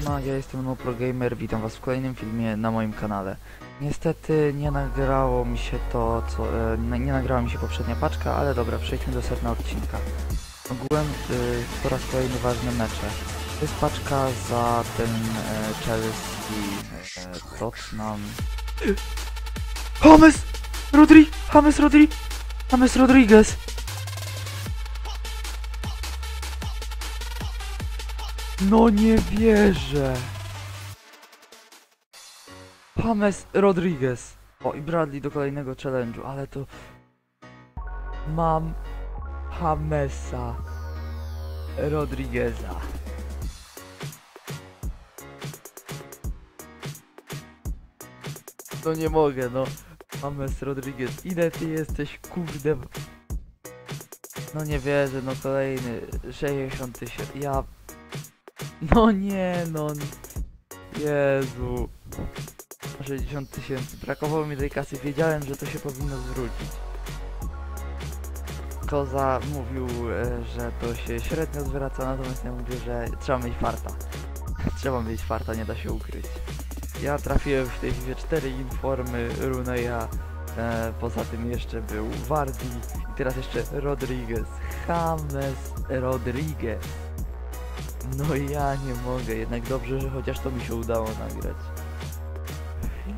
Siema, ja jestem NoProGamer, witam was w kolejnym filmie na moim kanale. Niestety nie nagrało mi się to, co, e, nie nagrała mi się poprzednia paczka, ale dobra, przejdźmy do sedna odcinka. Ogółem y, po raz kolejny ważne mecze. To jest paczka za ten e, Chelsea e, Tottenham... James! Rodri! James Rodri! James Rodriguez! No nie wierzę. James Rodriguez. O i Bradley do kolejnego challenge'u, ale to... Mam Jamesa Rodrigueza. No nie mogę, no. James Rodriguez, ile ty jesteś, kurde. No nie wierzę, no kolejny 60 tysięcy. Ja no nie, no. Jezu. 60 tysięcy. Brakowało mi tej kasy. Wiedziałem, że to się powinno zwrócić. Koza mówił, e, że to się średnio zwraca, natomiast ja mówię, że trzeba mieć farta. trzeba mieć farta, nie da się ukryć. Ja trafiłem w tej chwili 4 informy Runeja. E, poza tym jeszcze był Wardi i teraz jeszcze Rodriguez. James Rodriguez. No ja nie mogę, jednak dobrze, że chociaż to mi się udało nagrać.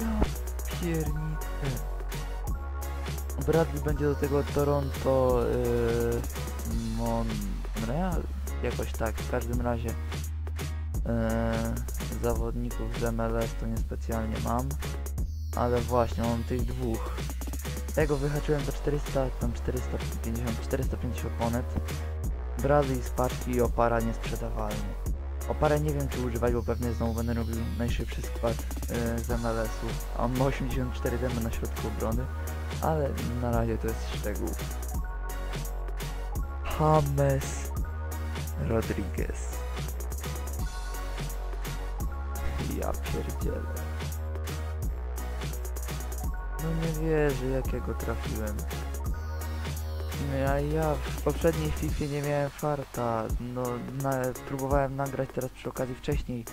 Ja piernicę. Bradley będzie do tego Toronto yy, Montreal, jakoś tak, w każdym razie yy, zawodników z MLS to niespecjalnie mam, ale właśnie mam tych dwóch. Tego wyhaczyłem za 400, tam 450, 450 monet. Bradley z paczki i opara niesprzedawalny. Oparę nie wiem czy używać, bo pewnie znowu będę robił najszybszy skład yy, z MLS-u. A on ma 84 demy na środku obrony, ale na razie to jest szczegół. James Rodriguez. Ja pierdzielę. No nie wierzę jakiego trafiłem. No Ja, ja w poprzedniej FIFA nie miałem farta, no na, próbowałem nagrać teraz przy okazji wcześniej,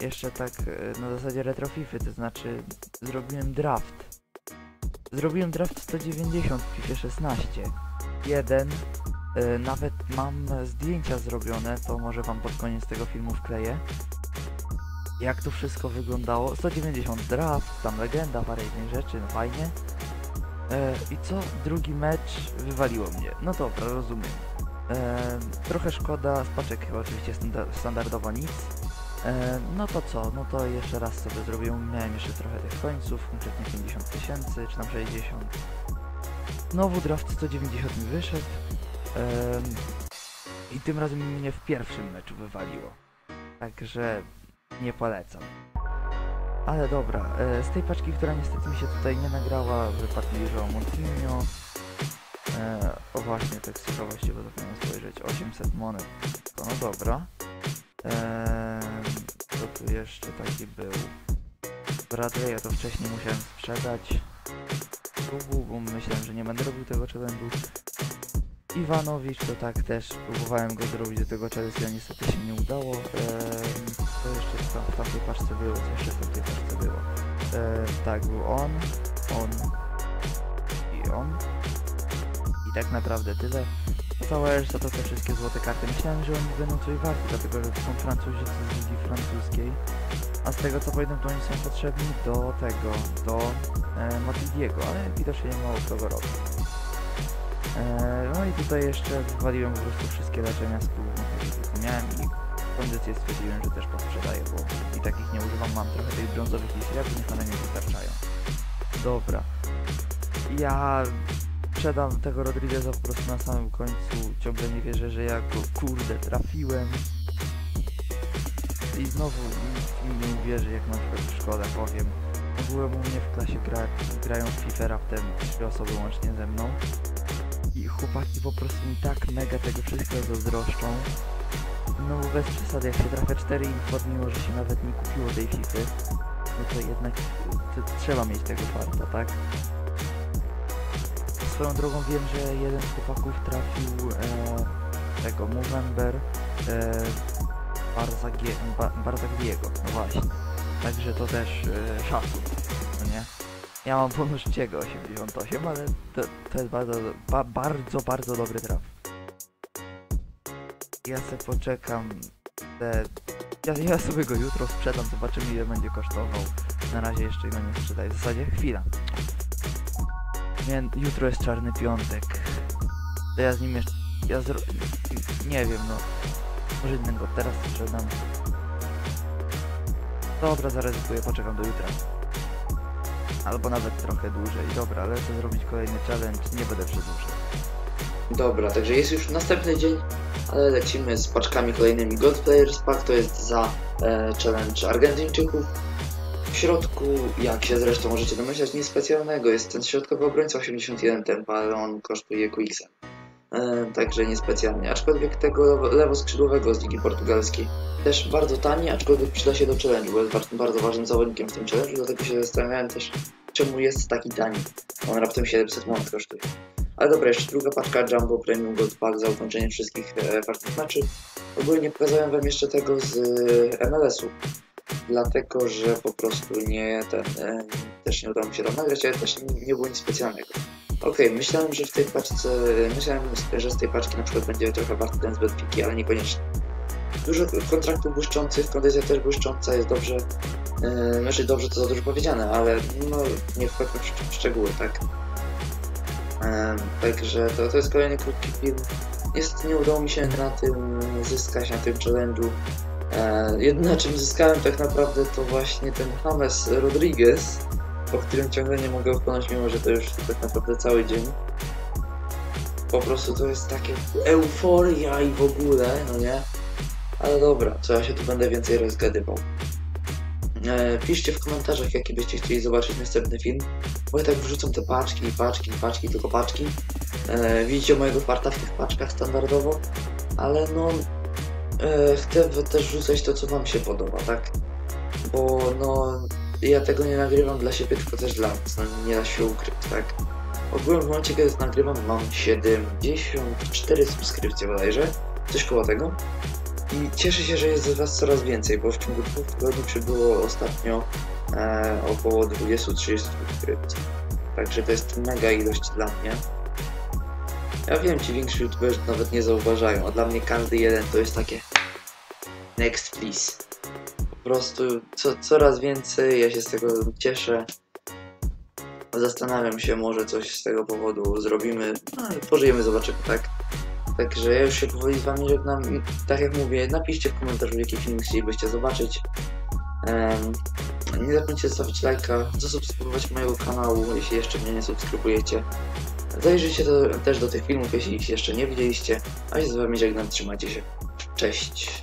jeszcze tak e, na zasadzie retro FIFA, to znaczy zrobiłem draft. Zrobiłem draft 190 w FIFA 16. Jeden, e, nawet mam zdjęcia zrobione, to może wam pod koniec tego filmu wkleję. Jak to wszystko wyglądało, 190 draft, tam legenda, parę innych rzeczy, no fajnie. E, I co? Drugi mecz wywaliło mnie. No dobra, rozumiem. E, trochę szkoda, z paczek chyba oczywiście standa standardowo nic. E, no to co? No to jeszcze raz sobie zrobiłem. Miałem jeszcze trochę tych końców, konkretnie 50 tysięcy, czy tam 60. Znowu draft 190 mi wyszedł. I tym razem mnie w pierwszym meczu wywaliło. Także nie polecam. Ale dobra, e, z tej paczki, która niestety mi się tutaj nie nagrała, wypadł mi João Montinho. E, o właśnie, tak z ciekawości, bo zapomniałem spojrzeć, 800 monet, no dobra. E, co tu jeszcze taki był? Bradley, ja to wcześniej musiałem sprzedać. Próbu, bo myślałem, że nie będę robił tego challenge'u. Iwanowicz to tak też próbowałem go zrobić do tego Chelsea, a niestety się nie udało. Ehm, co jeszcze tam w tamtej paczce było? Co jeszcze w tamtej paczce było? Tak, był on, on i on. I tak naprawdę tyle. Cała reszta to te wszystkie złote karty. Myślałem, że oni będą coś warci, dlatego że to są Francuzi z ligi francuskiej. A z tego co pamiętam, to oni są potrzebni do tego, do e, Matidiego, ale widocznie mało kto go robi. Eee, no i tutaj jeszcze wywaliłem po prostu wszystkie leczenia z jakie miałem i kondycję stwierdziłem, że też posprzedaję, bo i takich nie używam, mam trochę tych brązowych i srebrnych, one mi wystarczają. Dobra. Ja sprzedam tego Rodrigueza po prostu na samym końcu, ciągle nie wierzę, że ja go kurde trafiłem. I znowu nikt mi nie uwierzy, jak na przykład w szkole powiem. Ogółem u mnie w klasie gra, grają w FIFA raptem trzy osoby łącznie ze mną. Chłopaki po prostu mi tak mega tego wszystkiego zazdroszczą. No bez przesady, jak się trafia 4 info, mimo że się nawet nie kupiło tej FIFA, no to jednak trzeba mieć tego farta, tak? Swoją drogą wiem, że jeden z chłopaków trafił e, tego Movember e, Barzagie, ba, Barzagiego, no właśnie. Także to też e, szacun? Ja mam bonus Ciego 88, ale to, to jest bardzo, ba, bardzo, bardzo dobry traf. Ja sobie poczekam, te, ja, ja sobie go jutro sprzedam, zobaczymy ile będzie kosztował. Na razie jeszcze go nie sprzedaję, w zasadzie chwila. Jutro jest czarny piątek. To ja z nim jeszcze, ja zro... nie wiem no. Może innego teraz sprzedam. Dobra, zaryzykuję, poczekam do jutra. Albo nawet trochę dłużej. Dobra, lecę zrobić kolejny challenge, nie będę przedłużał. Dobra, także jest już następny dzień, ale lecimy z paczkami kolejnymi. God Players Pack to jest za e, challenge Argentyńczyków. W środku, jak się zresztą możecie domyślać, nic specjalnego. Jest ten środkowy obrońca 81 tempa, ale on kosztuje QX. E, także niespecjalnie. Aczkolwiek tego lewo- lewoskrzydłowego z Ligi Portugalskiej też bardzo tani, aczkolwiek przyda się do challenge, bo jest bardzo, bardzo ważnym zawodnikiem w tym challenge, dlatego się zastanawiałem też, czemu jest taki tani. On raptem 700 mont kosztuje. Ale dobra, jeszcze druga paczka Jumbo Premium Gold Pack za ukończenie wszystkich e, ważnych meczy. Ogólnie pokazałem wam jeszcze tego z e, MLS-u, dlatego że po prostu nie ten, e, też nie udało mi się tam nagrać, ale też nie, nie było nic specjalnego. Okej, myślałem, że w tej paczce, myślałem, że z tej paczki na przykład będzie trochę warty ten z ale niekoniecznie. Dużo kontraktów błyszczących, kondycja też błyszcząca, jest dobrze, e, znaczy dobrze to za dużo powiedziane, ale no nie wchodźmy w, szczegóły, tak. Em, Także to, to jest kolejny krótki film. Niestety nie udało mi się na tym zyskać, na tym challenge'u. E, Jedyne czym zyskałem tak naprawdę to właśnie ten James Rodriguez, o którym ciągle nie mogę upłynąć, mimo że to już tak naprawdę cały dzień. Po prostu to jest takie euforia i w ogóle, no nie? Ale dobra, co ja się tu będę więcej rozgadywał. E, piszcie w komentarzach, jaki byście chcieli zobaczyć następny film. Bo ja tak wrzucam te paczki, paczki, paczki, tylko paczki. E, widzicie mojego farta w tych paczkach standardowo, ale no e, chcę też wrzucać to, co wam się podoba, tak? Bo no ja tego nie nagrywam dla siebie, tylko też dla was, no nie da się ukryć, tak? Ogólnie w momencie, kiedy nagrywam, mam 74 subskrypcje bodajże, coś koło tego. I cieszę się, że jest z was coraz więcej, bo w ciągu dwóch tygodni przybyło ostatnio e, około 20-30 subskrypcji. Także to jest mega ilość dla mnie. Ja wiem, ci więksi youtuberzy nawet nie zauważają, a dla mnie każdy jeden to jest takie next please. Po prostu co, coraz więcej, ja się z tego cieszę. Zastanawiam się, może coś z tego powodu zrobimy, no, pożyjemy, zobaczymy, tak? Także ja już się powoli z wami żegnam i tak jak mówię, napiszcie w komentarzu, jaki film chcielibyście zobaczyć. Em, nie zapomnijcie zostawić lajka, zasubskrybować mojego kanału, jeśli jeszcze mnie nie subskrybujecie. Zajrzyjcie do, też do tych filmów, jeśli ich jeszcze nie widzieliście. A się z wami żegnam, trzymajcie się. Cześć.